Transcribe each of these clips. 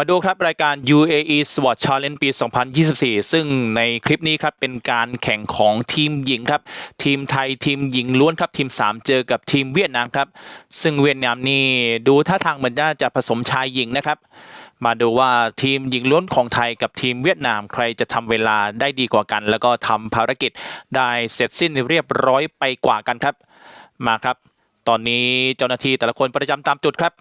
มาดูครับรายการ UAE SWAT Challenge ปี 2024 ซึ่งในคลิปนี้ครับเป็นการแข่งของทีมหญิงครับ ทีมไทยทีมหญิงล้วนครับทีม 3 เจอกับทีมเวียดนามครับ ซึ่งเวียดนามนี่ดูท่าทางเหมือนจะจะผสมชายหญิงนะครับ มาดูว่าทีมหญิงล้วนของไทยกับทีมเวียดนามใครจะทำเวลาได้ดีกว่ากัน แล้วก็ทำภารกิจได้เสร็จสิ้นเรียบร้อยไปกว่ากันครับ มาครับ ตอนนี้เจ้าหน้าที่แต่ละคนประจำตามจุดครับ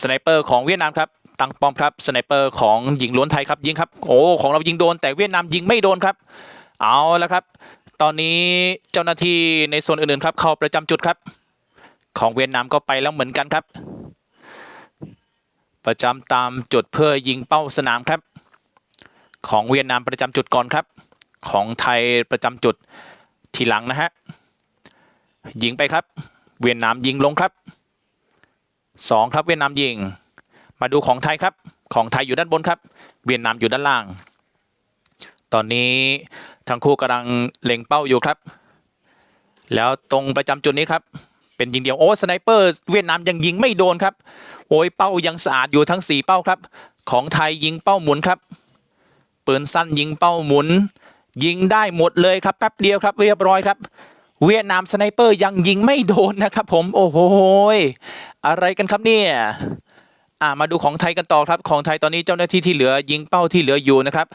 สไนเปอร์ของเวียดนามครับตั้งป้อมครับสไนเปอร์ของหญิงล้วนไทยครับยิงครับโอ้ของเรายิงโดน แต่เวียดนามยิงไม่โดนครับ เอาแล้วครับ ตอนนี้เจ้าหน้าที่ในส่วนอื่นๆครับ เข้าประจำจุดครับ ของเวียดนามก็ไปแล้วเหมือนกันครับ ประจำตามจุดเพื่อยิงเป้าสนามครับ ของเวียดนามประจำจุดก่อนครับ ของไทยประจำจุดทีหลังนะฮะยิงไปครับ เวียดนามยิงลงครับ สองครับเวียดนามยิง มาดูของไทยครับ ของไทยอยู่ด้านบนครับ เวียดนามอยู่ด้านล่าง ตอนนี้ทั้งคู่กำลังเล็งเป้าอยู่ครับ แล้วตรงประจำจุดนี้ครับ เป็นยิงเดียวโอ้สไนเปอร์เวียดนามยังยิงไม่โดนครับ โอ้ยเป้ายังสะอาดอยู่ทั้ง 4 เป้าครับ ของไทยยิงเป้าหมุนครับปืนสั้นยิงเป้าหมุน ยิงได้หมดเลยครับแป๊บเดียวครับเรียบร้อยครับ เวียดนามสไนเปอร์ยังยิงไม่โดนนะครับ ผมโอ้โห อะไรกันครับเนี่ยอ่ามาดูของไทยกันต่อครับ ของไทยตอนนี้เจ้าหน้าที่ที่เหลือยิงเป้าที่เหลืออยู่นะครับ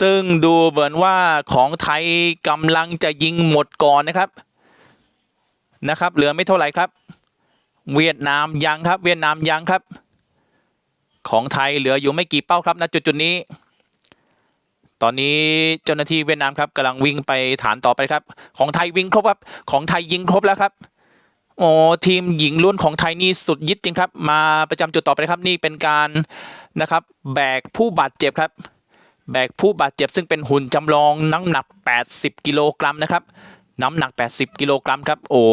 ซึ่งดูเหมือนว่าของไทยกำลังจะยิงหมดก่อนนะครับนะครับ เหลือไม่เท่าไหร่ครับ เวียดนามยังครับ เวียดนามยังครับ ของไทยเหลืออยู่ไม่กี่เป้าครับณจุดจุดนี้ ตอนนี้เจ้าหน้าที่เวียดนามครับกำลังวิ่งไปฐานต่อไปครับ ของไทยวิ่งครบครับ ของไทยยิงครบแล้วครับ โอ้ทีมหญิงล้วนของไทยนี่สุดยิดจริงครับ มาประจำจุดต่อไปครับนี่เป็นการนะครับ แบกผู้บาดเจ็บครับ แบกผู้บาดเจ็บซึ่งเป็นหุ่นจำลองน้ำหนัก 80 กิโลกรัมนะครับ น้ำหนัก 80 กิโลกรัมครับ โอ้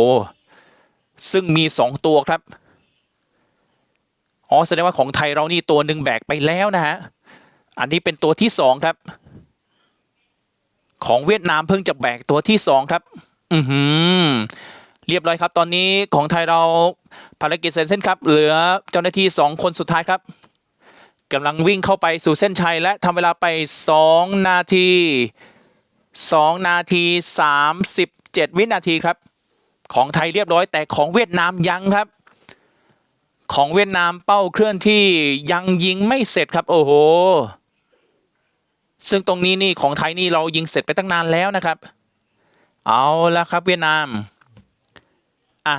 ซึ่งมี 2 ตัวครับอ๋อแสดงว่าของไทยเรานี่ตัวหนึ่งแบกไปแล้วนะฮะอันนี้เป็นตัวที่ 2 ครับ ของเวียดนามเพิ่งจะแบกตัวที่ 2 ครับ อือหือ เรียบร้อยครับ ตอนนี้ของไทยเราภารกิจเสร็จสิ้นครับ เหลือเจ้าหน้าที่ 2 คนสุดท้ายครับกำลังวิ่งเข้าไปสู่เส้นชัยและทำเวลาไป 2 นาที 2 นาที 37 วินาทีครับ ของไทยเรียบร้อยแต่ของเวียดนามยังครับ ของเวียดนามเป้าเคลื่อนที่ยังยิงไม่เสร็จครับ โอ้โห ซึ่งตรงนี้นี่ของไทยนี่เรายิงเสร็จไปตั้งนานแล้วนะครับ เอาละครับเวียดนาม อะ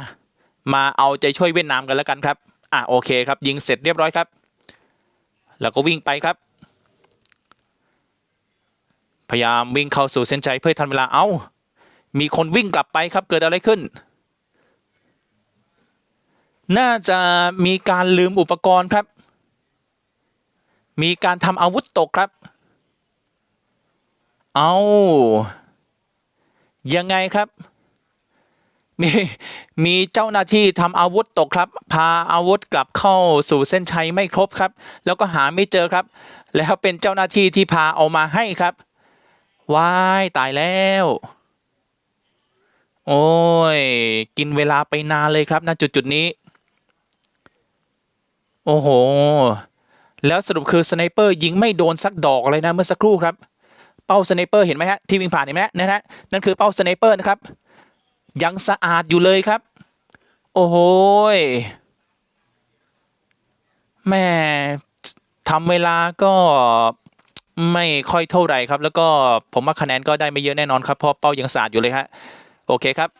มาเอาใจช่วยเวียดนามกันแล้วกันครับ อะโอเคครับยิงเสร็จเรียบร้อยครับ แล้วก็วิ่งไปครับ พยายามวิ่งเข้าสู่เส้นชัยเพื่อทันเวลาเอา้ามีคนวิ่งกลับไปครับเกิดอะไรขึ้น น่าจะมีการลืมอุปกรณ์ครับ มีการทำอาวุธตกครับ เอายังไงครับ มีมีเจ้าหน้าที่ทำอาวุธตกครับ พาอาวุธกลับเข้าสู่เส้นชัยไม่ครบครับ แล้วก็หาไม่เจอครับ แล้วเป็นเจ้าหน้าที่ที่พาเอามาให้ครับวายตายแล้ว โอ้ย กินเวลาไปนานเลยครับณจุดจุดนี้ โอ้โห แล้วสรุปคือสไนเปอร์ยิงไม่โดนสักดอกเลยนะเมื่อสักครู่ครับ เป้าสไนเปอร์เห็นไหมฮะที่วิ่งผ่านเห็นไหมฮะนั่นฮะนั่นคือเป้าสไนเปอร์นะครับ ยังสะอาดอยู่เลยครับ โอ้โหแม่ทำเวลาก็ไม่ค่อยเท่าไหร่ครับ แล้วก็ผมว่าคะแนนก็ได้ไม่เยอะแน่นอนครับเพราะเป้ายังสะอาดอยู่เลยฮะโอเคครับ